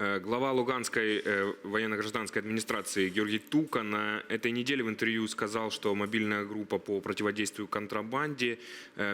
Э, Глава Луганской э, военно-гражданской администрации Георгий Тука на этой неделе в интервью сказал, что мобильная группа по противодействию контрабанде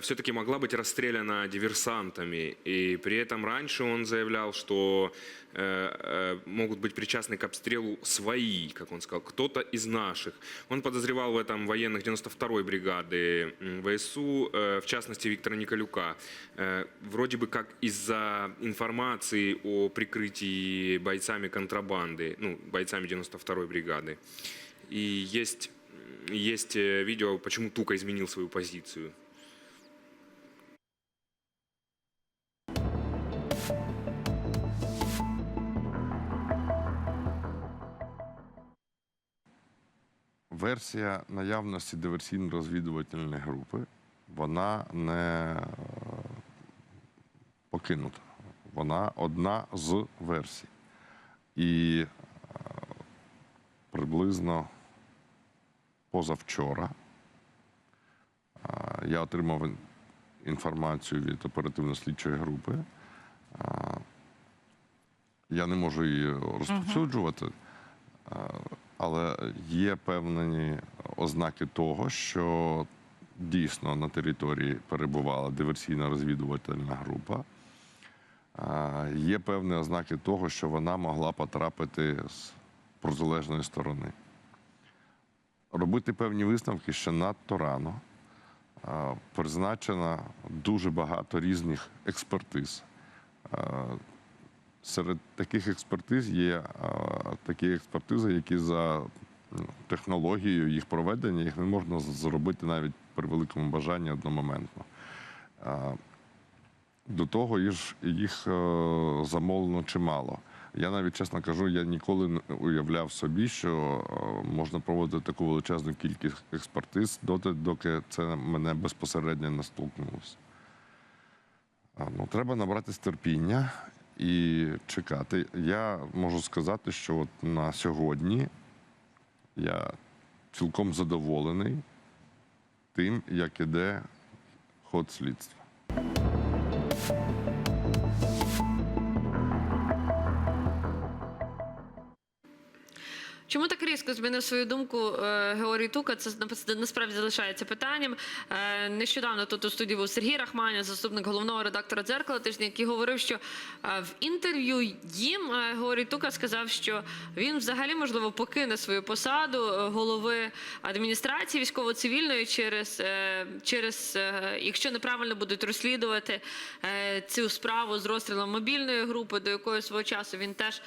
все-таки могла быть расстреляна диверсантами. И при этом раньше он заявлял, что э, э, могут быть причастны к обстрелу свои, как он сказал, кто-то из наших. Он подозревал в этом военных 92-й бригады ВСУ, э, в частности Виктора Николюка. Э, Вроде бы как из-за информации о прикрытии бойцами контрабанды, ну, бойцами 92-й бригады. И есть, есть э, видео, почему Тука изменил свою позицию. Версія наявності диверсійно-розвідувальної групи вона не е, покинута. Вона одна з версій. І е, приблизно позавчора е, я отримав інформацію від оперативно-слідчої групи. Е, Я не можу її розповсюджувати. Але є певні ознаки того, що дійсно на території перебувала диверсійна розвідувальна група. Є певні ознаки того, що вона могла потрапити з протилежної сторони. Робити певні висновки ще надто рано. Призначено дуже багато різних експертиз. Серед таких експертиз є такі експертизи, які за ну, технологією їх проведення їх не можна зробити навіть при великому бажанні одномоментно. До того їх, їх е, замовлено чимало. Я навіть чесно кажу, я ніколи не уявляв собі, що е, можна проводити таку величезну кількість експертиз, доти, доки це мене безпосередньо не столкнулося. Ну, треба набратись терпіння і чекати. Я можу сказати, що от на сьогодні я цілком задоволений тим, як іде ход слідства. Thank you. Чому так різко змінив свою думку е, Георгій Тука? Це насправді залишається питанням. Е, Нещодавно тут у студії був Сергій Рахманя, заступник головного редактора дзеркала тижня, який говорив, що е, в інтерв'ю їм Георгій Тука сказав, що він взагалі можливо покине свою посаду голови адміністрації військово-цивільної якщо неправильно будуть розслідувати цю справу з розстрілом мобільної групи, до якої свого часу він теж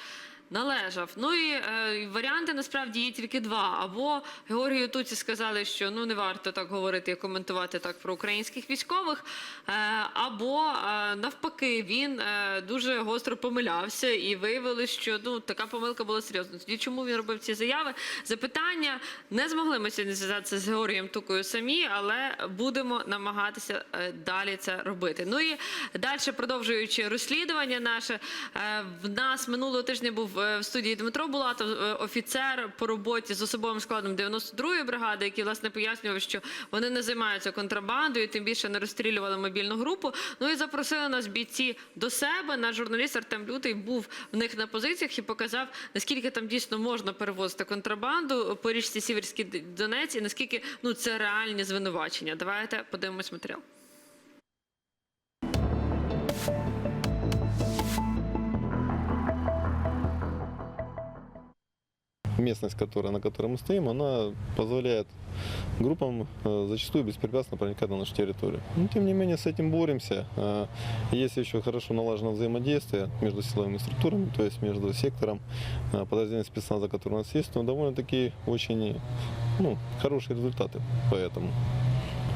належав. Ну і е, варіанти насправді є тільки два. Або Георгію Туці сказали, що ну не варто так говорити і коментувати так про українських військових. Е, або е, навпаки, він е, дуже гостро помилявся і виявили, що ну така помилка була серйозна. Тоді чому він робив ці заяви? Запитання не змогли ми сьогодні зв'язатися з Георгієм Тукою самі, але будемо намагатися е, далі це робити. Ну і далі, продовжуючи розслідування наше, е, в нас минулого тижня був в студії Дмитро Булатов, е, офіцер по роботі з особовим складом 92-ї бригади, який власне пояснював, що вони не займаються контрабандою, тим більше не розстрілювали мобільну групу. Ну і запросили нас бійці до себе. Наш журналіст Артем Лютий був в них на позиціях і показав, наскільки там дійсно можна перевозити контрабанду по річці Сіверський Донець, і наскільки ну це реальні звинувачення. Давайте подивимось матеріал. Местность, которая, на которой мы стоим, она позволяет группам э, зачастую беспрепятственно проникать на нашу территорию. Но, тем не менее, с этим боремся. Э, Есть еще хорошо налажено взаимодействие между силовыми структурами, то есть между сектором, э, подразделением спецназа, который у нас есть, но довольно-таки очень ну, хорошие результаты поэтому.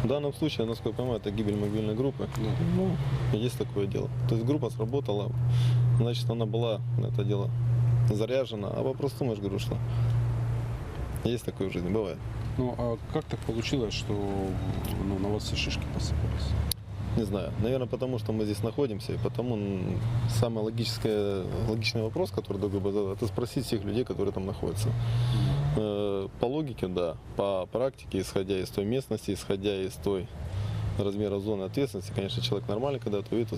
В данном случае, насколько я понимаю, это гибель мобильной группы. Ну, есть такое дело. То есть группа сработала, значит, она была на это дело заряжена. А том, я же говорю, что есть такое в жизни, бывает. Ну, а как так получилось, что ну, на вас все шишки посыпались? Не знаю. Наверное, потому что мы здесь находимся, и потому самый логический, логичный вопрос, который друг другу задал, это спросить всех людей, которые там находятся. Э, По логике, да. По практике, исходя из той местности, исходя из той размера зоны ответственности, конечно, человек нормальный, когда это увидит,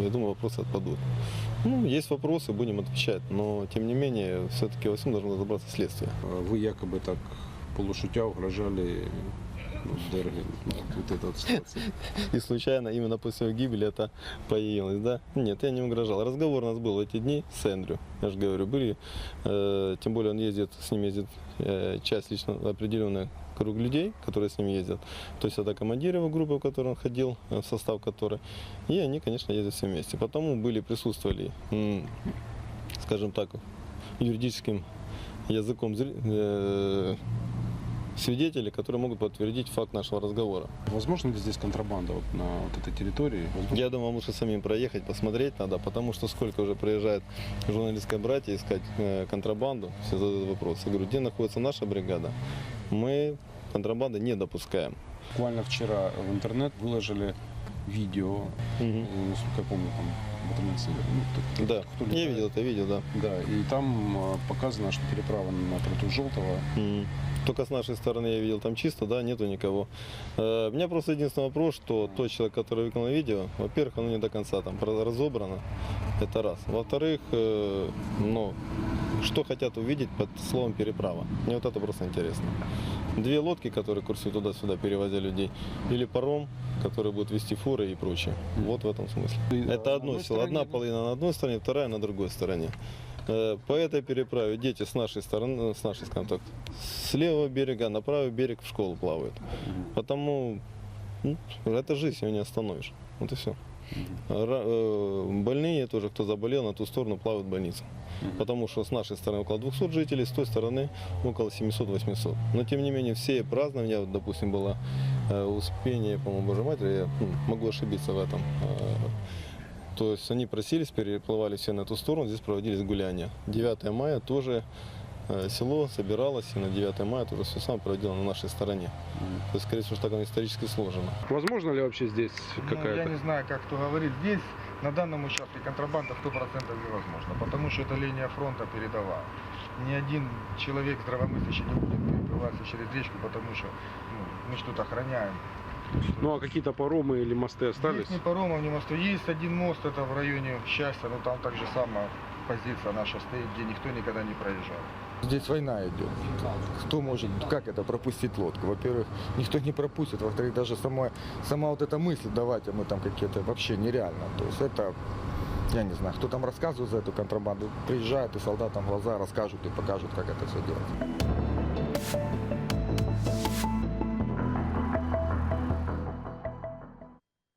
я думаю, вопросы отпадут. Ну, есть вопросы, будем отвечать, но, тем не менее, все-таки во всем должно разобраться следствие. А Вы якобы так полушутя угрожали ну. Ну, Вот эта вот ситуация. И случайно именно после его гибели это появилось, да? Нет, я не угрожал. Разговор у нас был в эти дни с Эндрю. Я же говорю, были. э, тем более он ездит, с ним ездит э, часть лично определенный круг людей, которые с ним ездят. То есть это командир его группы, в которой он ходил, э, в состав которой. И они, конечно, ездят все вместе. Потому были, присутствовали, скажем так, юридическим языком э, свидетели, которые могут подтвердить факт нашего разговора. Возможно ли здесь контрабанда вот на вот этой территории? Возможно, Я думаю, лучше самим проехать, посмотреть надо, потому что сколько уже приезжает журналистское братья искать э, контрабанду, все задают вопрос. Я говорю, где находится наша бригада? Мы контрабанды не допускаем. Буквально вчера в интернет выложили видео, э, насколько я помню, там батальон Север. Ну, кто- Да, кто я видел это видео, да. Да, и там э, показано, что переправа напротив Желтого. Мгм. Только с нашей стороны я видел там чисто, да, нету никого. Э, У меня просто единственный вопрос, что тот человек, который выполнил видео, во-первых, оно не до конца там разобрано, это раз. Во-вторых, э, ну, что хотят увидеть под словом переправа. Мне вот это просто интересно. Две лодки, которые курсируют туда-сюда, перевозя людей, или паром, который будет вести фуры и прочее. Вот в этом смысле. И, э, Это одно село. Одна половина на одной стороне, вторая на другой стороне. Э, По этой переправе дети с нашей стороны, с нашей, скажем так, с левого берега на правый берег в школу плавают. Потому ну, это жизнь, ее не остановишь. Вот и все. Больные тоже, кто заболел, на ту сторону плавают в больницу. Потому что с нашей стороны около 200 жителей, с той стороны около 700-800. Но тем не менее все празднования, вот, допустим, было э, Успение, по-моему, Божьей Матери, я м, могу ошибиться в этом. Э, То есть они просились, переплывали все на эту сторону, здесь проводились гуляния. 9 мая тоже э, село собиралось, и на 9 мая тоже все самое проводило на нашей стороне. То есть, скорее всего, что так оно исторически сложено. Возможно ли вообще здесь Ну, я не знаю, как кто говорит. Здесь на данном участке контрабанда 100% невозможно, потому что это линия фронта передовая. Ни один человек здравомыслящий не будет переплываться через речку, потому что ну, мы тут охраняем. Ну а какие-то паромы или мосты остались? Есть ни паромов, ни мостов. Есть один мост, это в районе Счастья, но там так же самая позиция наша стоит, где никто никогда не проезжал. Здесь война идет. Кто может, как это, пропустить лодку? Во-первых, никто не пропустит. Во-вторых, даже сама, сама вот эта мысль, давайте мы там какие-то, вообще нереально. То есть это, я не знаю, кто там рассказывает за эту контрабанду, приезжают и солдатам глаза расскажут и покажут, как это все делать.